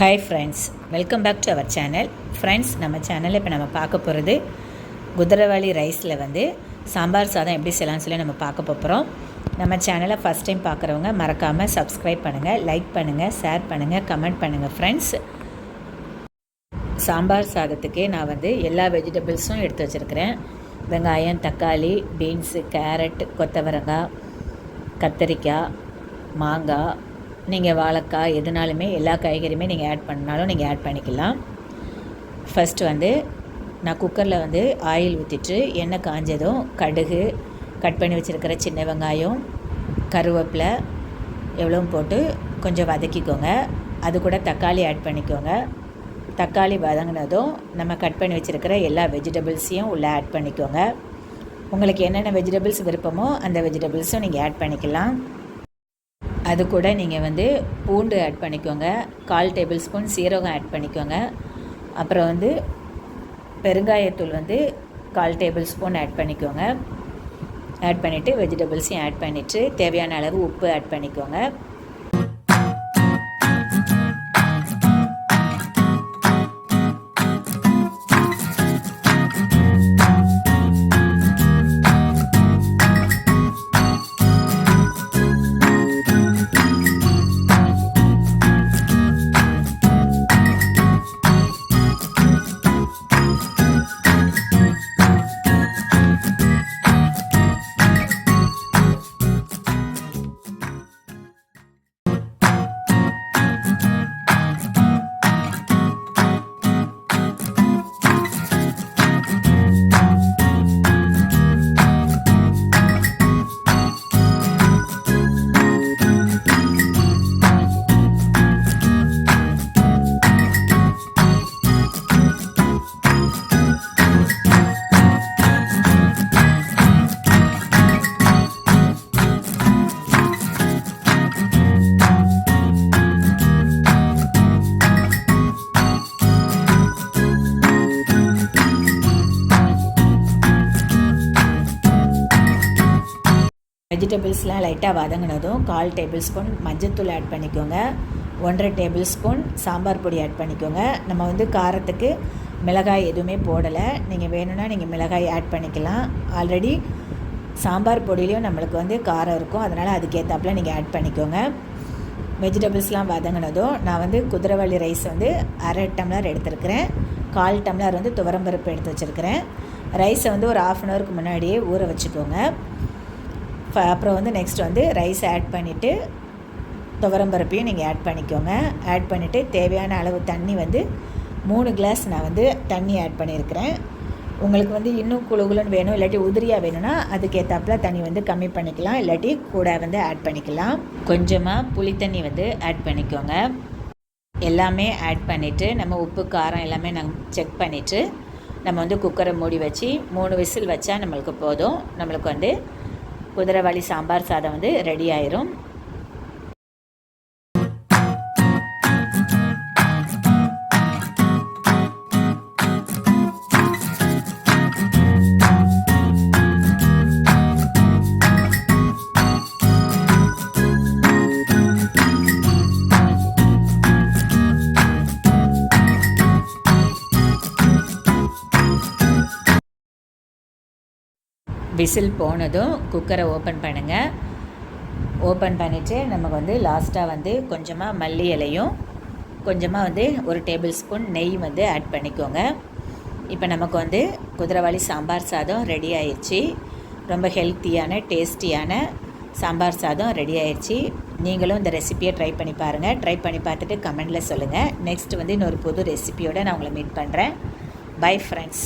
Hi friends welcome back to our channel friends நம்ம சேனலில் இப்போ நம்ம பார்க்க போகிறது குதிரவாளி ரைஸில் வந்து சாம்பார் சாதம் எப்படி செய்யலாம்னு சொல்லி நம்ம பார்க்க போகிறோம் நம்ம சேனலை ஃபஸ்ட் டைம் பார்க்குறவங்க மறக்காமல் சப்ஸ்கிரைப் பண்ணுங்கள் லைக் பண்ணுங்கள் ஷேர் பண்ணுங்கள் கமெண்ட் பண்ணுங்கள் ஃப்ரெண்ட்ஸ் சாம்பார் சாதத்துக்கே நான் வந்து எல்லா வெஜிடபிள்ஸும் எடுத்து வச்சுருக்கிறேன். வெங்காயம் தக்காளி பீன்ஸு கேரட் கொத்தவரங்காய் கத்தரிக்காய் மாங்காய் நீங்கள் வாழைக்காய் எதுனாலுமே எல்லா காய்கறியுமே நீங்கள் ஆட் பண்ணாலும் நீங்கள் ஆட் பண்ணிக்கலாம். ஃபஸ்ட்டு வந்து நான் குக்கரில் வந்து ஆயில் ஊற்றிட்டு எண்ணெய் காஞ்சதும் கடுகு கட் பண்ணி வச்சுருக்கிற சின்ன வெங்காயம் கருவேப்பிலை எவ்வளோ போட்டு கொஞ்சம் வதக்கிக்கோங்க. அது கூட தக்காளி ஆட் பண்ணிக்கோங்க. தக்காளி வதங்கினதும் நம்ம கட் பண்ணி வச்சுருக்கிற எல்லா வெஜிடபிள்ஸையும் உள்ளே ஆட் பண்ணிக்கோங்க. உங்களுக்கு என்னென்ன வெஜிடபிள்ஸ் விருப்பமோ அந்த வெஜிடபிள்ஸும் நீங்கள் ஆட் பண்ணிக்கலாம். அது கூட நீங்கள் வந்து பூண்டு ஆட் பண்ணிக்கோங்க. கால் டேபிள் ஸ்பூன் சீரகம் ஆட் பண்ணிக்கோங்க. அப்புறம் வந்து பெருங்காயத்தூள் வந்து கால் டேபிள் ஸ்பூன் ஆட் பண்ணிக்கோங்க. ஆட் பண்ணிவிட்டு வெஜிடபிள்ஸையும் ஆட் பண்ணிவிட்டு தேவையான அளவு உப்பு ஆட் பண்ணிக்கோங்க. வெஜிடபிள்ஸ்லாம் லைட்டாக வதங்கினதும் கால் டேபிள் ஸ்பூன் மஞ்சத்தூள் ஆட் பண்ணிக்கோங்க. ஒன்றரை டேபிள் ஸ்பூன் சாம்பார் பொடி ஆட் பண்ணிக்கோங்க. நம்ம வந்து காரத்துக்கு மிளகாய் எதுவுமே போடலை. நீங்கள் வேணும்னா நீங்கள் மிளகாய் ஆட் பண்ணிக்கலாம். ஆல்ரெடி சாம்பார் பொடியிலையும் நம்மளுக்கு வந்து காரம் இருக்கும். அதனால் அதுக்கேற்றாப்புல நீங்கள் ஆட் பண்ணிக்கோங்க. வெஜிடபிள்ஸ்லாம் வதங்கினதும் நான் வந்து குதிரைவாளி ரைஸ் வந்து அரை டம்ளர் எடுத்துருக்கிறேன். கால் டம்ளர் வந்து துவரம்பருப்பு எடுத்து வச்சுருக்கிறேன். ரைஸை வந்து ஒரு ஆஃப் அன் ஹவருக்கு முன்னாடியே ஊற வச்சுக்கோங்க. அப்புறம் வந்து நெக்ஸ்ட் வந்து ரைஸ் ஆட் பண்ணிவிட்டு துவரம்பருப்பையும் நீங்கள் ஆட் பண்ணிக்கோங்க. ஆட் பண்ணிவிட்டு தேவையான அளவு தண்ணி வந்து மூணு கிளாஸ் நான் வந்து தண்ணி ஆட் பண்ணியிருக்கிறேன் உங்களுக்கு வந்து இன்னும் குழுகுலன்னு வேணும் இல்லாட்டி உதிரியாக வேணும்னா அதுக்கேற்றாப்புல தண்ணி வந்து கம்மி பண்ணிக்கலாம் இல்லாட்டி கூட வந்து ஆட் பண்ணிக்கலாம். கொஞ்சமாக புளி தண்ணி வந்து ஆட் பண்ணிக்கோங்க. எல்லாமே ஆட் பண்ணிவிட்டு நம்ம உப்பு காரம் எல்லாமே நம்ம செக் பண்ணிவிட்டு நம்ம வந்து குக்கரை மூடி வச்சு மூணு விசில் வச்சா நம்மளுக்கு போதும். நம்மளுக்கு வந்து குதிரைவாளி சாம்பார் சாதம் வந்து ரெடி ஆயிரும். விசில் போனதும் குக்கரை ஓப்பன் பண்ணுங்கள் ஓப்பன் பண்ணிவிட்டு நமக்கு வந்து லாஸ்ட்டாக வந்து கொஞ்சமாக மல்லி இலையும் கொஞ்சமாக வந்து ஒரு டேபிள் ஸ்பூன் நெய் வந்து ஆட் பண்ணிக்கோங்க. இப்போ நமக்கு வந்து குதிரைவாளி சாம்பார் சாதம் ரெடி ஆயிடுச்சு ரொம்ப ஹெல்த்தியான டேஸ்டியான சாம்பார் சாதம் ரெடி ஆயிடுச்சு நீங்களும் இந்த ரெசிப்பியை ட்ரை பண்ணி பாருங்கள் ட்ரை பண்ணி பார்த்துட்டு கமெண்டில் சொல்லுங்கள் நெக்ஸ்ட் வந்து இன்னொரு புது ரெசிப்பியோடு நான் உங்களை மீட் பண்ணுறேன் பை ஃப்ரெண்ட்ஸ்